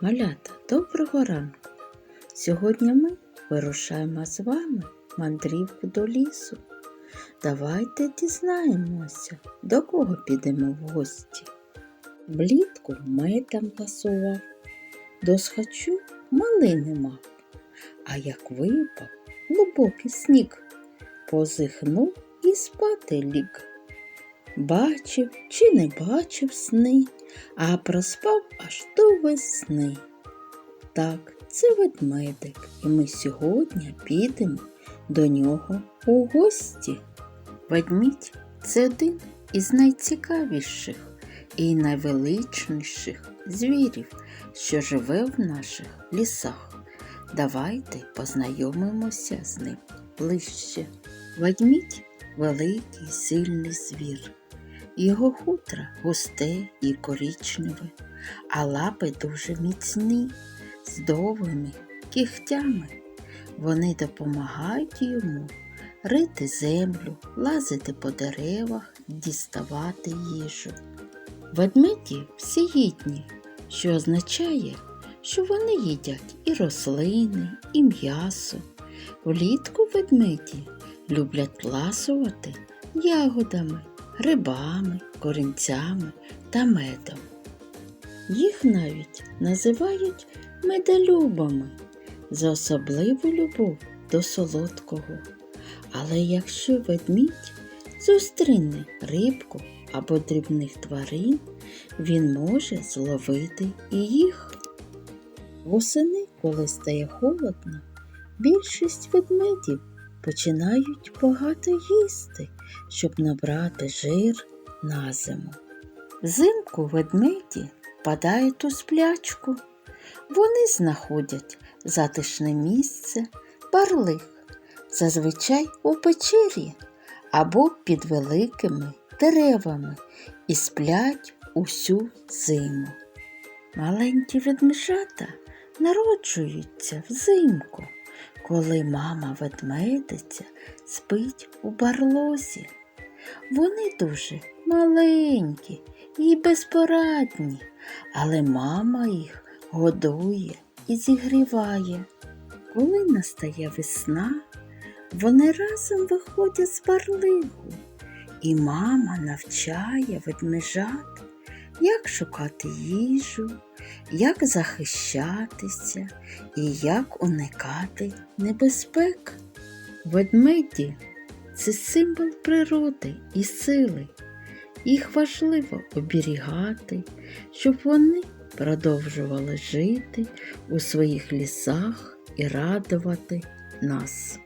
Малята, доброго ранку! Сьогодні ми вирушаємо з вами мандрівку до лісу. Давайте дізнаємося, до кого підемо в гості. Влітку метам ласував, до схачу малини мав, а як випав глибокий сніг, позихнув і спати ліг. Бачив чи не бачив сни, а проспав аж до весни. Так, це ведмедик, і ми сьогодні підемо до нього у гості. Ведмідь це один із найцікавіших і найвеличніших звірів, що живе в наших лісах. Давайте познайомимося з ним ближче. Ведмідь великий сильний звір. Його хутро густе і коричневе, а лапи дуже міцні, з довгими кігтями. Вони допомагають йому рити землю, лазити по деревах, діставати їжу. Ведмеді всеїдні, що означає, що вони їдять і рослини, і м'ясо. Влітку ведмеді люблять ласувати ягодами, грибами, корінцями та медом. Їх навіть називають медолюбами за особливу любов до солодкого. Але якщо ведмідь зустріне рибку або дрібних тварин, він може зловити і їх. Восени, коли стає холодно, більшість ведмедів починають багато їсти, щоб набрати жир на зиму. Взимку ведмеді впадають у сплячку. Вони знаходять затишне місце, барлик, зазвичай у печері або під великими деревами і сплять усю зиму. Маленькі ведмежата народжуються взимку, коли мама ведмедиця спить у барлозі. Вони дуже маленькі і безпорадні, але мама їх годує і зігріває. Коли настає весна, вони разом виходять з барлигу, і мама навчає ведмежат, як шукати їжу, як захищатися і як уникати небезпек. Ведмеді це символ природи і сили. Їх важливо оберігати, щоб вони продовжували жити у своїх лісах і радувати нас.